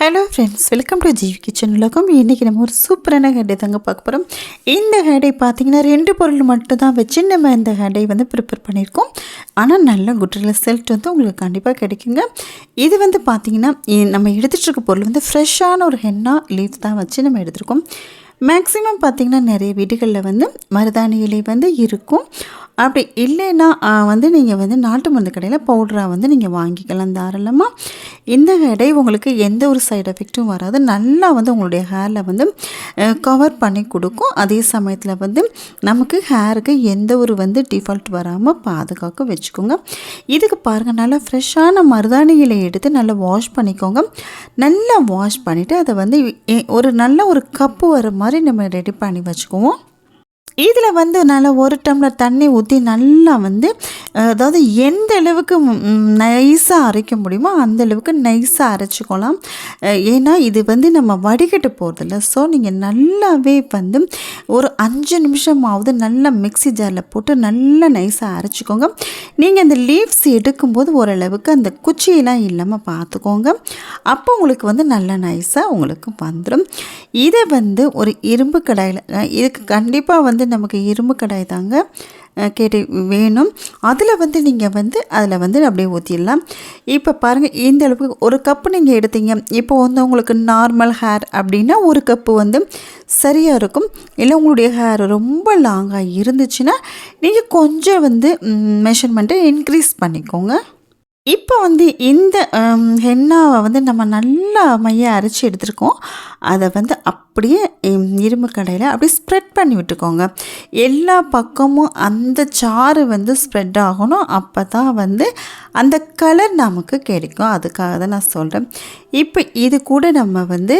Hello friends welcome to GV kitchen உலகம் இன்றைக்கி நம்ம ஒரு சூப்பரான ஹேடை தாங்க பார்க்க போகிறோம் இந்த ஹேடை பார்த்தீங்கன்னா ரெண்டு பொருள் மட்டும் தான் வச்சு நம்ம இந்த ஹேடை வந்து ப்ரிப்பேர் பண்ணியிருக்கோம். ஆனால் நல்ல குட் ரிசல்ட் வந்து உங்களுக்கு கண்டிப்பாக கிடைக்குங்க. இது வந்து பார்த்திங்கன்னா நம்ம எடுத்துகிட்டு இருக்க பொருள் வந்து ஃப்ரெஷ்ஷான ஒரு ஹென்னா லீஃப் தான் வச்சு நம்ம எடுத்திருக்கோம். மேக்ஸிமம் பார்த்திங்கன்னா நிறைய வீடுகளில் வந்து மருதாணி இலை வந்து இருக்கும். அப்படி இல்லைன்னா வந்து நீங்கள் வந்து நாட்டு மருந்து கடையில் பவுடராக வந்து நீங்கள் வாங்கிக்கலாம் தாராளமாக இந்த எடை உங்களுக்கு எந்த ஒரு சைடு எஃபெக்ட்டும் வராது. நல்லா வந்து உங்களுடைய ஹேரில் வந்து கவர் பண்ணி கொடுக்கும். அதே சமயத்தில் வந்து நமக்கு ஹேருக்கு எந்த ஒரு வந்து டிஃபால்ட் வராமல் பாதுகாக்க வச்சுக்கோங்க. இதுக்கு பாருங்கள் நல்லா ஃப்ரெஷ்ஷான மருதாணி இலையை எடுத்து நல்லா வாஷ் பண்ணிக்கோங்க. நல்லா வாஷ் பண்ணிவிட்டு அதை வந்து ஒரு நல்ல ஒரு கப்பு வர மாதிரி நம்ம ரெடி பண்ணி வச்சுக்குவோம். இதில் வந்து நல்லா ஒரு டம்ளர் தண்ணி ஊற்றி நல்லா வந்து அதாவது எந்த அளவுக்கு நைஸாக அரைக்க முடியுமோ அந்த அளவுக்கு நைஸாக அரைச்சிக்கலாம். ஏன்னா இது வந்து நம்ம வடிகட்டு போகிறதில்ல ஸோ நீங்கள் நல்லாவே வந்து ஒரு அஞ்சு நிமிஷமாவது நல்லா மிக்ஸி ஜாரில் போட்டு நல்லா நைஸாக அரைச்சிக்கோங்க. நீங்கள் அந்த லீவ்ஸ் எடுக்கும்போது ஓரளவுக்கு அந்த குச்சியெல்லாம் இல்லாமல் பார்த்துக்கோங்க. அப்போ உங்களுக்கு வந்து நல்லா நைஸாக உங்களுக்கு வந்துடும். இதை வந்து ஒரு இரும்பு கடாயில் இதுக்கு கண்டிப்பாக வந்து நமக்கு இரும்பு கடாய் தாங்க கேட்டு வேணும். அதில் வந்து நீங்கள் வந்து அதில் வந்து அப்படியே ஊற்றிடலாம் இப்போ பாருங்கள் இந்த அளவுக்கு ஒரு கப்பு நீங்கள் எடுத்தீங்க. இப்போ வந்து உங்களுக்கு நார்மல் ஹேர் அப்படின்னா ஒரு கப்பு வந்து சரியாக இருக்கும். இல்லை உங்களுடைய ஹேர் ரொம்ப லாங்காக இருந்துச்சுன்னா நீங்கள் கொஞ்சம் வந்து மெஷர்மெண்ட்டை இன்க்ரீஸ் பண்ணிக்கோங்க. இப்போ வந்து இந்த ஹென்னாவை வந்து நம்ம நல்லா மைய அரைச்சி எடுத்துருக்கோம். அதை வந்து அப்படியே இரும்பு கடையில் அப்படியே ஸ்ப்ரெட் பண்ணி விட்டுக்கோங்க. எல்லா பக்கமும் அந்த சாறு வந்து ஸ்ப்ரெட் ஆகணும். அப்போ தான் வந்து அந்த கலர் நமக்கு கிடைக்கும். அதுக்காக தான் நான் சொல்கிறேன் இப்போ இது கூட நம்ம வந்து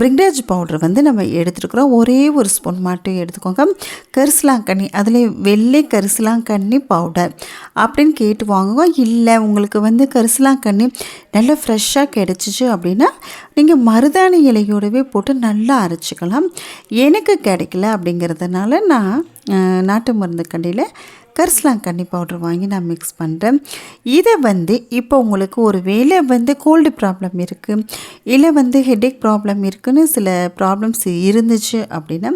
பிரிண்டாஜ் பவுடர் வந்து நம்ம எடுத்துருக்குறோம். ஒரே ஒரு ஸ்பூன் மட்டும் எடுத்துக்கோங்க. கரிசலாங்கண்ணி அதில் வெள்ளை கரிசலாங்கண்ணி பவுடர் அப்படின்னு கேட்டு வாங்குங்க. இல்லை உங்களுக்கு வந்து கரிசலாங்கண்ணி நல்லா ஃப்ரெஷ்ஷாக கிடச்சிச்சு அப்படின்னா நீங்கள் மருதாணி இலையோடவே போட்டு நல்லா அரைச்சிக்கலாம். எனக்கு கிடைக்கல அப்படிங்கிறதுனால நான் நாட்டு மருந்து கடையில் கரிசலாங்கண்ணி பவுடர் வாங்கி நான் மிக்ஸ் பண்ணுறேன் இதை வந்து இப்போ உங்களுக்கு ஒரு வேலை வந்து கோல்டு ப்ராப்ளம் இருக்குது இல்லை வந்து ஹெட்டேக் ப்ராப்ளம் இருக்குன்னு சில ப்ராப்ளம்ஸ் இருந்துச்சு அப்படின்னா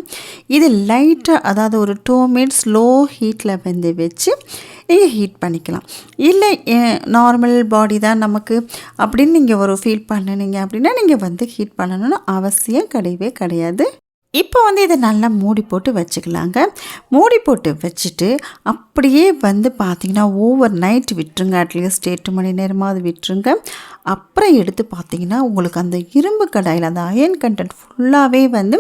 இது லைட்டாக அதாவது ஒரு டூ மினிட்ஸ் லோ ஹீட்டில் வந்து வச்சு நீங்கள் ஹீட் பண்ணிக்கலாம். இல்லை நார்மல் பாடி தான் நமக்கு அப்படின்னு நீங்கள் ஒரு ஃபீல் பண்ணுனீங்க அப்படின்னா நீங்கள் வந்து ஹீட் பண்ணணும்னு அவசியம் கிடையவே கிடையாது. இப்போ வந்து இதை நல்லா மூடி போட்டு வச்சுக்கலாங்க. மூடி போட்டு வச்சுட்டு அப்படியே வந்து பார்த்திங்கன்னா ஓவர் நைட் விட்டுருங்க. அட்லீஸ்ட் எட்டு மணி நேரமாவது விட்டுருங்க. அப்புறம் எடுத்து பார்த்திங்கன்னா உங்களுக்கு அந்த இரும்பு கடாயில் அந்த அயன் கண்டென்ட் ஃபுல்லாகவே வந்து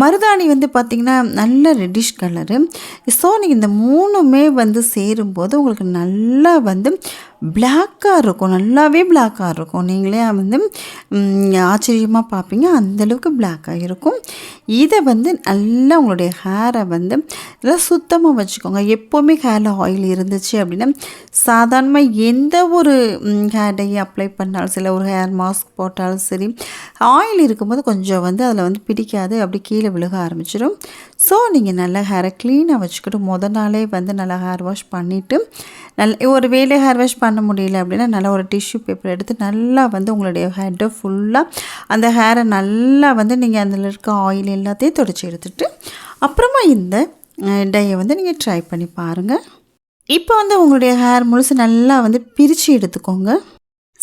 மருதாணி வந்து பார்த்திங்கன்னா நல்ல ரெட்டிஷ் கலரு ஸோ நீங்கள் இந்த மூணுமே வந்து சேரும்போது உங்களுக்கு நல்லா வந்து பிளாக்காக இருக்கும். நல்லாவே பிளாக்காக இருக்கும். நீங்களே வந்து ஆச்சரியமாக பார்ப்பீங்க அந்தளவுக்கு பிளாக்காக இருக்கும். இதை வந்து நல்லா உங்களுடைய ஹேரை வந்து நல்லா சுத்தமாக வச்சுக்கோங்க. எப்போவுமே ஹேரில் ஆயில் இருந்துச்சு அப்படின்னா சாதாரணமாக எந்த ஒரு ஹேர் டை அப்ளை பண்ணாலும் சரி ஒரு ஹேர் மாஸ்க் போட்டாலும் சரி ஆயில் இருக்கும்போது கொஞ்சம் வந்து அதில் வந்து பிடிக்காது. அப்படி கீழே கீழே விழுக ஆரம்பிச்சிடும் ஸோ நீங்கள் நல்லா ஹேரை க்ளீனாக வச்சுக்கிட்டு முத நாளே வந்து நல்லா ஹேர் வாஷ் பண்ணிவிட்டு நல்ல ஒரு வேலை ஹேர் வாஷ் பண்ண முடியல அப்படின்னா நல்லா ஒரு டிஷ்யூ பேப்பர் எடுத்து நல்லா வந்து உங்களுடைய ஹெட்டை ஃபுல்லாக அந்த ஹேரை நல்லா வந்து நீங்கள் அதில் இருக்க ஆயில் எல்லாத்தையும் தொடச்சி எடுத்துட்டு அப்புறமா இந்த டையை வந்து நீங்கள் ட்ரை பண்ணி பாருங்கள் இப்போ வந்து உங்களுடைய ஹேர் முழுசு நல்லா வந்து பிரித்து எடுத்துக்கோங்க.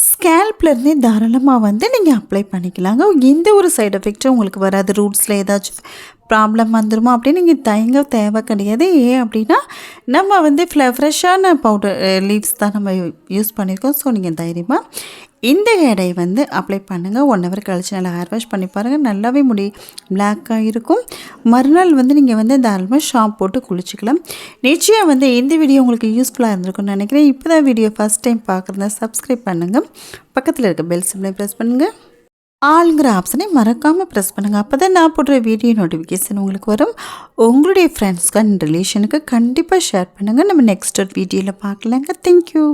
ஸ்கேல்ப்லேருந்தே தாராளமாக வந்து நீங்கள் அப்ளை பண்ணிக்கலாங்க. எந்த ஒரு சைடு எஃபெக்ட்டும் உங்களுக்கு வராது. ரூட்ஸில் ஏதாச்சும் ப்ராப்ளம் வந்துருமா அப்படின்னு நீங்கள் தயங்க தேவை கிடையாது. ஏன் அப்படின்னா நம்ம வந்து ஃப்ள ஃப்ரெஷ்ஷான பவுடர் லீவ்ஸ் தான் நம்ம யூஸ் பண்ணியிருக்கோம் ஸோ நீங்கள் தைரியமாக இந்த எடை வந்து அப்ளை பண்ணுங்கள் ஒன் ஹவர் கழிச்சு நல்லா ஹேர் வாஷ் பண்ணி பாருங்கள் நல்லாவே முடி பிளாக்காக இருக்கும். மறுநாள் வந்து நீங்கள் வந்து தாராளமாக ஷாம்ப் போட்டு குளிச்சுக்கலாம். நிச்சயம் வந்து இந்த வீடியோ உங்களுக்கு யூஸ்ஃபுல்லாக இருந்திருக்கும்னு நினைக்கிறேன். இப்போ தான் வீடியோ ஃபஸ்ட் டைம் பார்க்குறதா சப்ஸ்கிரைப் பண்ணுங்கள் பக்கத்தில் இருக்க பெல் சிம்லை ப்ரெஸ் பண்ணுங்கள் ஆளுங்கிற ஆப்ஷனை மறக்காமல் ப்ரெஸ் பண்ணுங்கள் அப்போ தான் நான் போடுற வீடியோ நோட்டிஃபிகேஷன் உங்களுக்கு வரும். உங்களுடைய ஃப்ரெண்ட்ஸ்க்கு அண்ட் ரிலேஷனுக்கு கண்டிப்பாக ஷேர் பண்ணுங்கள் நம்ம நெக்ஸ்ட் ஒரு வீடியோவில் பார்க்கலாங்க. தேங்க்யூ